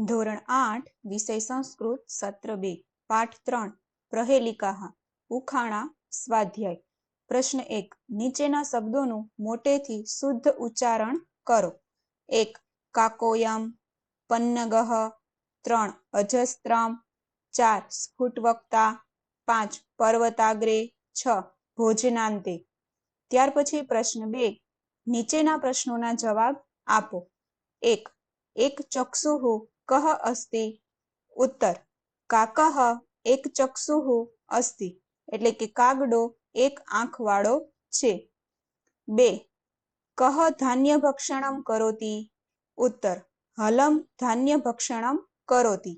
ધોરણ આઠ, વિષય સંસ્કૃત, સત્ર બે, પાઠ ત્રણ, પ્રહેલિકાહ, ઉખાણા, સ્વાધ્યાય. પ્રશ્ન એક, નીચેના શબ્દોનું મોટેથી શુદ્ધ ઉચ્ચારણ કરો. એક, કાકોયમ, પન્નગહ. ત્રણ, અજસ્ત્રમ. ચાર, સ્ફુટવક્તા. પાંચ, પર્વતાગ્રે. છ, ભોજનાંતે. ત્યાર પછી પ્રશ્ન બે, નીચેના પ્રશ્નોના જવાબ આપો. એક એક ચક્ષુઃ કહ અસ્તિ ઉત્તર કાકહ એક ચક્ષુહુ અસ્તિ એટલે કે કાગડો એક આંખ વાળો છે બે કહ ધાન્ય ભક્ષણમ કરોતી ઉત્તર હલમ ધાન્ય ભક્ષણમ કરોતી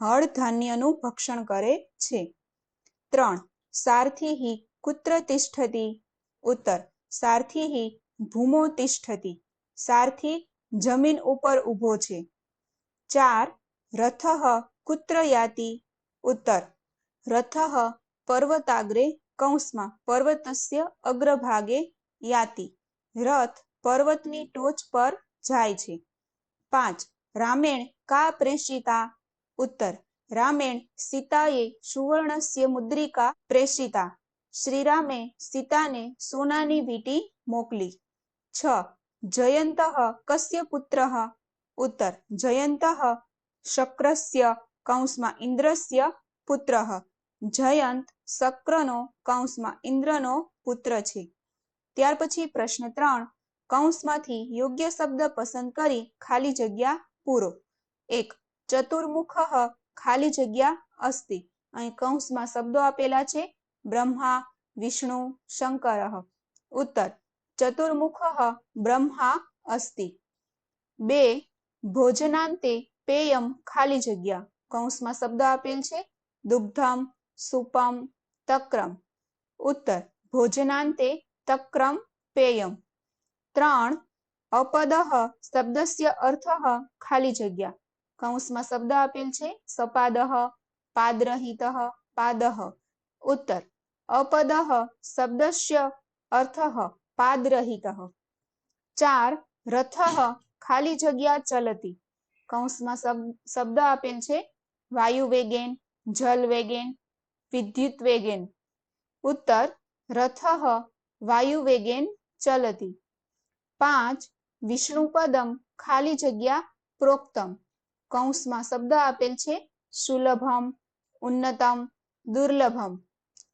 હળ ધાન્યનું ભક્ષણ કરે છે ત્રણ સારથીઃ કુત્ર તિષ્ઠતી ઉત્તર સારથીઃ ભૂમો તિષ્ઠતી સારથી જમીન ઉપર ઊભો છે ચાર, રથ કુત્ર યાતિ ઉત્તર. રથ પર્વતાગ્રે કૌંસમાં, પર્વતસ્ય અગ્રભાગે યાતિ. રથ પર્વતની ટોચ પર જાય છે. પાંચ, રામેણ કા પ્રેષિતા? ઉત્તર, રામેણ સીતાએ સુવર્ણસ્ય મુદ્રિકા પ્રેષિતા. શ્રીરામે સીતાને સોનાની વીટી મોકલી. છ, જયંતઃ કસ્ય પુત્રઃ ઉત્તર, જયંતઃ, શક્રસ્ય, કૌંસમાં ઇન્દ્રસ્ય, પુત્ર. જયંત, શક્રનો, કૌંસમાં ઇન્દ્રનો પુત્ર છે. ત્યાર પછી પ્રશ્ન ત્રણ, કૌંસમાંથી યોગ્ય શબ્દ પસંદ કરી ખાલી જગ્યા પૂરો. એક, ચતુર્મુખ ખાલી જગ્યા અસ્તિ. અહીં કૌંસમાં શબ્દો આપેલા છે, બ્રહ્મા, વિષ્ણુ, શંકર. ઉત્તર, ચતુર્મુખ બ્રહ્મા અસ્તિ. બે ભોજનાંતે પેયમ ખાલી જગ્યા. કૌંસમાં શબ્દ આપેલ છે, દુગ્ધમ, સુપમ, તક્રમ. ઉત્તર, ભોજનાંતે તક્રમ, પેયમ. ત્રણ અપદઃ શબ્દસ્ય અર્થ ખાલી જગ્યા. કૌંસમાં શબ્દ આપેલ છે સપાદ પાદરહિત પાદઃ ઉત્તર અપદ શબ્દસ્ય અર્થ પાદરહિત. ચાર, રથઃ ખાલી જગ્યા ચલતી. કૌંસમાં શબ્દ આપેલ છે, વાયુ વેગેન, જલ વેગેન, વિદ્યુત વેગેન. ઉત્તર, રથઃ, વાયુ વેગેન, ચલતી. પાંચ વિષ્ણુપદમ ખાલી જગ્યા પ્રોક્તમ. કૌંસમાં શબ્દ આપેલ છે, સુલભમ, ઉન્નતમ, દુર્લભમ.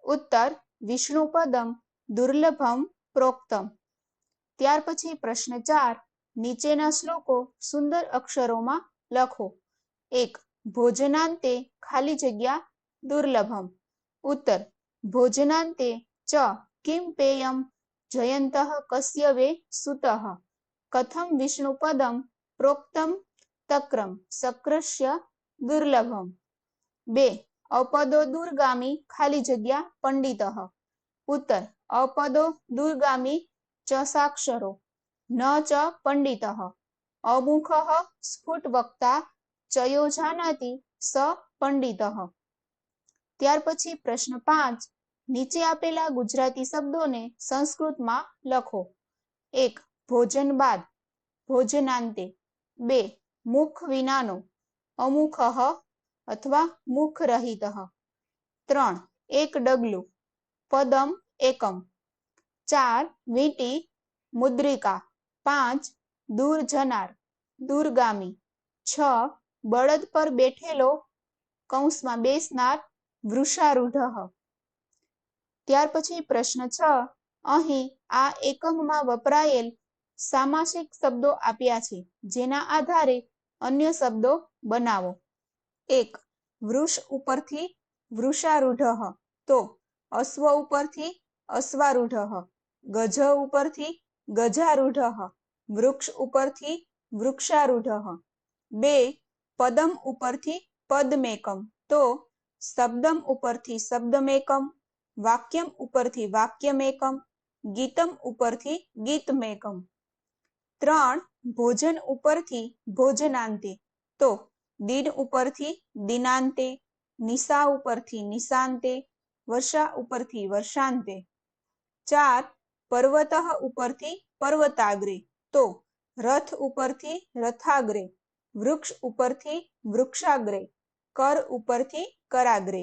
ઉત્તર વિષ્ણુપદમ દુર્લભમ, પ્રોક્તમ. ત્યાર પછી પ્રશ્ન ચાર નીચેના શ્લોકો સુંદર અક્ષરોમાં લખો. એક, ભોજનાંતે ખાલી જગ્યા દુર્લભમ. ઉત્તર, ભોજનાંતે ચ કિમ પેયમ જયંતઃ કસ્ય વે સુતઃ. કથમ વિષ્ણુપદમ પ્રોક્તમ તક્રમ શક્રસ્ય દુર્લભમ. બે, અપદો દુર્ગામી ખાલી જગ્યા પંડિત. ઉત્તર, અપદો દુર્ગામી ચ સાક્ષરો ન ચ પંડિત. અમુખ સ્ફુટ વક્તા ચયો જાનાતિ, સ પંડિત. ત્યાર પછી પ્રશ્ન પાંચ, નીચે આપેલા ગુજરાતી શબ્દોને સંસ્કૃતમાં લખો. એક, ભોજન બાદ, ભોજનાંતે. બે, મુખ વિનાનો, અમુખ અથવા મુખ રહિત ત્રણ, એક ડગલું, પદમ એકમ. ચાર, વીંટી, મુદ્રિકા. પાંચ દૂર જનાર, દૂરગામી. છ, બળદ પર બેઠેલો કૌંસમાં બેસનાર વૃષારૂઢ. ત્યાર પછી પ્રશ્ન છ, અહીં આ એકમમાં વપરાયેલ સામાસિક શબ્દો આપ્યા છે, જેના આધારે અન્ય શબ્દો બનાવો. એક, વૃષ ઉપરથી વૃષારૂઢ. તો, અશ્વ ઉપરથી અશ્વારૂઢ, ગજ ઉપરથી ગજારૂઢ. વૃક્ષ ઉપરથી વૃક્ષારૂઢ. બે, પદમ ઉપરથી પદમેકમ. તો, શબ્દમ ઉપરથી શબ્દમેકમ, વાક્યમ ઉપરથી વાક્યમેકમ, ગીતમ ઉપરથી ગીતમેકમ. ત્રણ, ભોજન ઉપરથી ભોજનાંતે. તો, દિન ઉપરથી દિનાંતે, નિશા ઉપરથી નિશાંતે, વર્ષા ઉપરથી વર્ષાંતે. ચાર, પર્વત ઉપરથી પર્વતાગ્રે. તો રથ ઉપરથી રથાગ્રે વૃક્ષ ઉપરથી વૃક્ષાગ્રે કર ઉપરથી કરાગ્રે.